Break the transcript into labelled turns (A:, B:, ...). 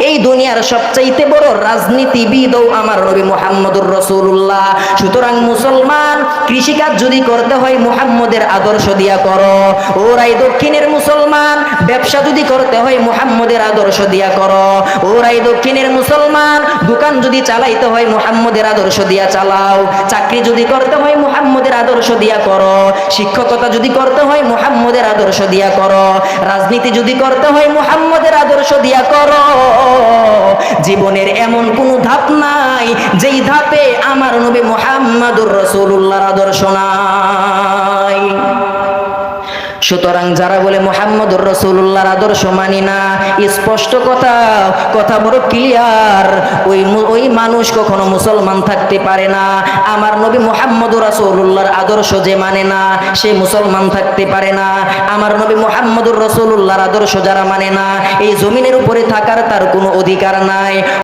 A: এই দুনিয়ার সবচাইতে বড় রাজনীতিবিদও আমার নবী মুহাম্মদুর রসুল্লাহ সুতরাং মুসলমান, কৃষিকাজ যদি করতে হয় মুহাম্মদের আদর্শ দিয়া করো। ওরাই দক্ষিণের মুসলমান, ব্যবসা যদি করতে হয় মুহাম্মদের আদর্শ দিয়া করো। ওরাই দক্ষিণের মুসলমান, দোকান যদি চালাইতে হয় মুহাম্মদের আদর্শ দিয়া চালাও। চাকরি যদি করতে হয় মুহাম্মদের আদর্শ দিয়া করো। শিক্ষকতা যদি করতে হয় মুহাম্মদের আদর্শ দিয়া করো। রাজনীতি যদি করতে হয় মুহাম্মদের আদর্শ দিয়া করো। জীবনের এমন কোনো ধাপ নাই যেই ধাপে আমার নবী মোহাম্মদুর রসুল্লাহর আদর্শ নাই সুতরাং যারা বলে মোহাম্মদুর রসুল্লাহর আদর্শ মানি না, স্পষ্ট কথা কথা বড় ক্লিয়ার ওই ওই মানুষ কখনো মুসলমান থাকতে পারে না। আমার নবী মোহাম্মদুর রসুল্লাহর আদর্শ যে মানে না, সে মুসলমান থাকতে পারে না। আমার নবী মোহাম্মদুর রসুল্লাহর আদর্শ যারা মানে না, এই জমিনের উপরে থাকার তার কোনো অধিকার নাই।